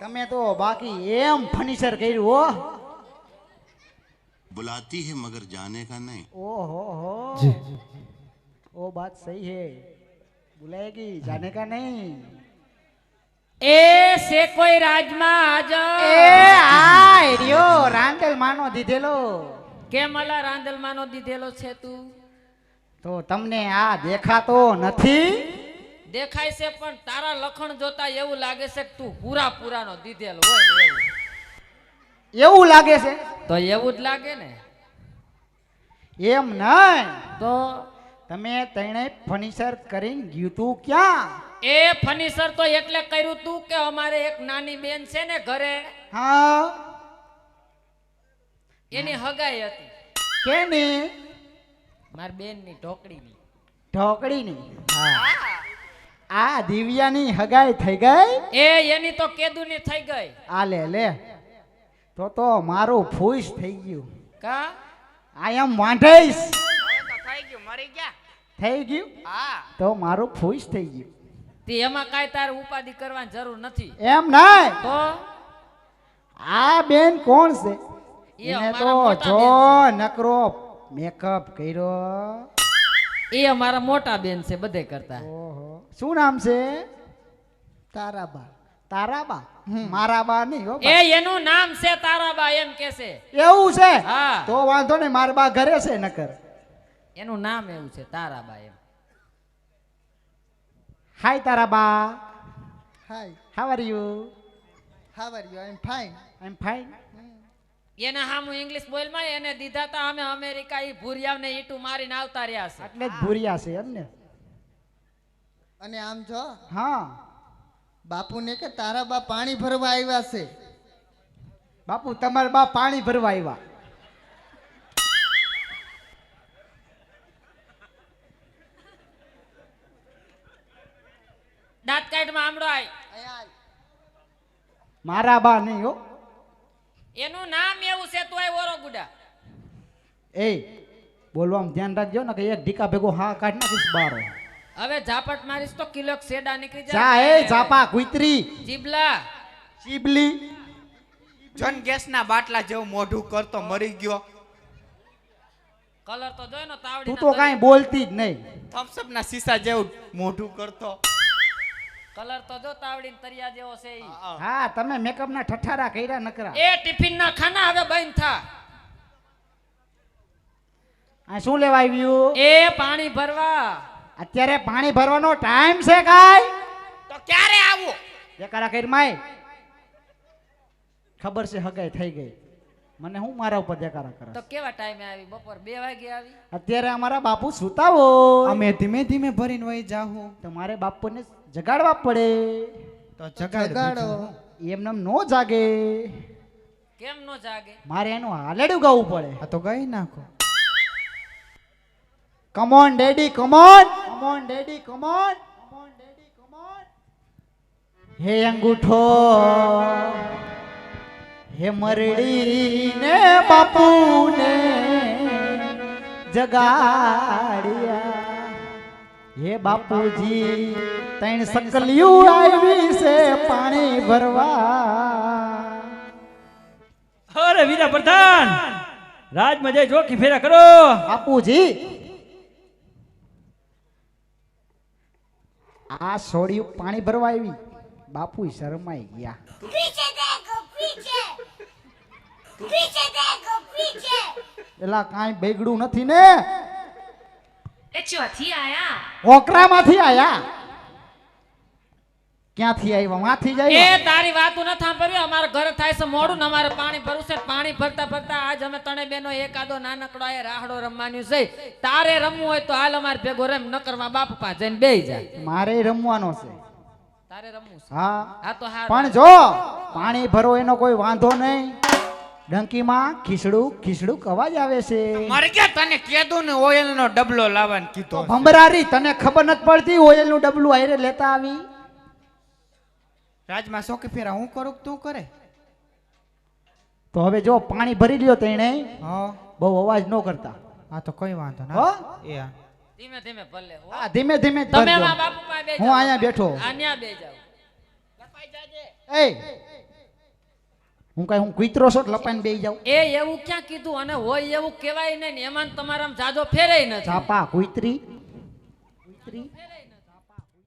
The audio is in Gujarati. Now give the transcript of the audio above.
તમે તો બાકી એમ ફર્નિચર કર્યું હો. बुलाती है मगर जाने का नहीं। ओ हो हो जी ओ बात सही है बुलाएगी जाने का नहीं એ સે કોઈ રાજમાં આજ? એ આય રયો રાંદલ માનો દીધેલો. કેમ અલા રાંદલ માનો દીધેલો છે તું? તો તમને આ દેખાતો નથી? દેખાય છે પણ તારા લખણ જોતા એવું લાગે છે કે તું પૂરા પૂરાનો દીધેલો હોય એવું. એવું લાગે છે? તો એવું જ લાગે ને? એમ નહીં. તો તમે તેણે ફર્નિચર કરીને ગયું તું ક્યાં? એ ફર્નિચર તો એટલે કર્યું તું કે અમારે એક નાની બેન છે ને ઘરે. હા. એની હગાઈ હતી. કેની? મારી બેનની ઢોકળીની. ઢોકળીની? હા. આ દિવ્યાની હગાઈ થઈ ગઈ? એ એની તો કેદુની થઈ ગઈ. આ લે લે. તો તો મારું ફૂસ થઈ ગયું. કા? આઈ એમ વાંઢઈશ. થઈ ગયું મરી ગયા. થઈ ગયું? હા. તો મારું ફૂસ થઈ ગયું. તે એમાં કાંઈ તારે ઉપાધિ કરવાની જરૂર નથી. એમ નહીં. તો? આ બેન કોણ છે? એ એને તો જો નકરો મેકઅપ કર્યો. એ અમારા મોટા બેન છે બધે કરતા. શું નામ છે? તારાબા. તારાબા? મારાબા નહીં હો એ એનું નામ છે તારાબા એમ કે છે. એવું છે? હા. તો વાંધો નહીં મારા બા ઘરે છે નકર. એનું નામ એવું છે તારાબા એમ. Hi Taraba. Hi. How are you how are you I am fine I am fine એના હામું ઇંગ્લિશ બોલમાં એને દીધા તા અમે અમેરિકા ઈ ભૂરિયાવને ઈટુ મારીને આવતા રહ્યા છે. એટલે જ ભૂરિયા છે એમ ને? અને આમ જો હા. બાપુને કે તારા બા પાણી ભરવા આવ્યા છે. બાપુ તમારા બા પાણી ભરવા આવ્યા. દાંત કાઢમાં આમળો આય. અહીંયા મારા બા નહીં હો. એનું નામ એવું છે તોય ઓરો ગુડા. એ બોલવામાં ધ્યાન રાખજો ને કે એક ઢીકા ભેગો હા કાઢ નાખીશ બારો. હવે ઝાપટ મારીશ તો કિલો સેડા નીકળી જા જાય એ ઝાપા કુતરી જીબલા. ચીબલી જન ગેસના બાટલા જેવું મોઢું કરતો મરી ગયો. કલર તો જોઈ ને તાવડી તું તો કાઈ બોલતી જ નહીં. થમ્સઅપ ના સીસા જેવું મોઢું કરતો કલર તો જો તાવડી તરિયા જેવો છે ઈ. હા તમે મેકઅપ ના ઠઠારા કર્યા નકરા. એ ટિફિન ના ખાના હવે બંધ થા. આ શું લેવા આવ્યું? એ પાણી ભરવા. અત્યારે પાણી ભરવાનો ટાઈમ છે કાઈ? તો ક્યારે આવું? દેકારા કરી માય. ખબર છે હગાઈ થઈ ગઈ. મને હું મારા ઉપર જકારા કરે? તો કેવા ટાઈમે આવી? બપોર બે વાગે આવી? અત્યારે અમારા બાપુ સુતાવો અમે ધીમે ધીમે ભરીને વહી જાહું. તમારે બાપુને જગાડવા પડે. તો જગાડ જગાડો. એમને નો જાગે. કેમ નો જાગે? મારે એનું હાલેડું ગાવું પડે. આ તો ગઈ નાખો. Come on daddy come on come on daddy come on come on daddy come on હે અંગૂઠો હે મરડી ને બાપુને જગાડ્યા. હે બાપુજી તૈણ સકલિયું આવી છે પાણી ભરવા. અરે વીરા પ્રધાન રાજમાં જઈ જોખી ફેરા કરો. બાપુજી આ સોડિયું પાણી ભરવા આવી. બાપુ શરમાઈ ગયા. એલા કાઈ બેગડું નથી ને? આયા? ઓકરા માંથી આયા. ક્યાંથી આવ્યા? માંથી એ તારી વાતું ન સાંભળ્યું? અમારે ઘરે થાય છે મોડું ને અમારે પાણી ભરવું છે. પાણી ભરતા ભરતા આજ અમે તણે બેનો એકાદો નાનકડો એ રાહડો રમવાનું છે. તારે રમવું હોય તો હાલ અમારે ભેગો રમ ન કરવા બાપ પા જઈને બેહી જાય મારે રમવાનો છે. તારે રમવું છે? હા. હા તો હા પણ જો પાણી ભરો એનો કોઈ વાંધો નહીં. ડંકીમાં ખીસડું ખીસડું અવાજ આવે છે? મારે ક્યાં તને કીધું ને ઓઇલ નો ડબલો લાવવાનું કીધો ભમરારી તને ખબર નથી પડતી ઓઇલનું ડબલું આયરે લેતા આવી? રાજમાં સોકી ફેરા હું કરું તું કરે? તો હવે જો પાણી ભરી લ્યો તેણે હા. બહુ અવાજ ન કરતા. હા તો કઈ વાંધો હો? ના એ ધીમે ધીમે ભલે હા. ધીમે ધીમે તમે. માં બાપુ પાસે બે હું અહીંયા બેઠો. આ ન્યા બે જાવ એ! હું કઈ હું કુતરો છો લપાઈને બેહી જાઉં? એ એવું ક્યાં કીધું? અને હોય એવું કહેવાય નહીં ને એમાં તમારામાં જાજો ફેરેય નથી. છાપા કુતરી. કુતરી?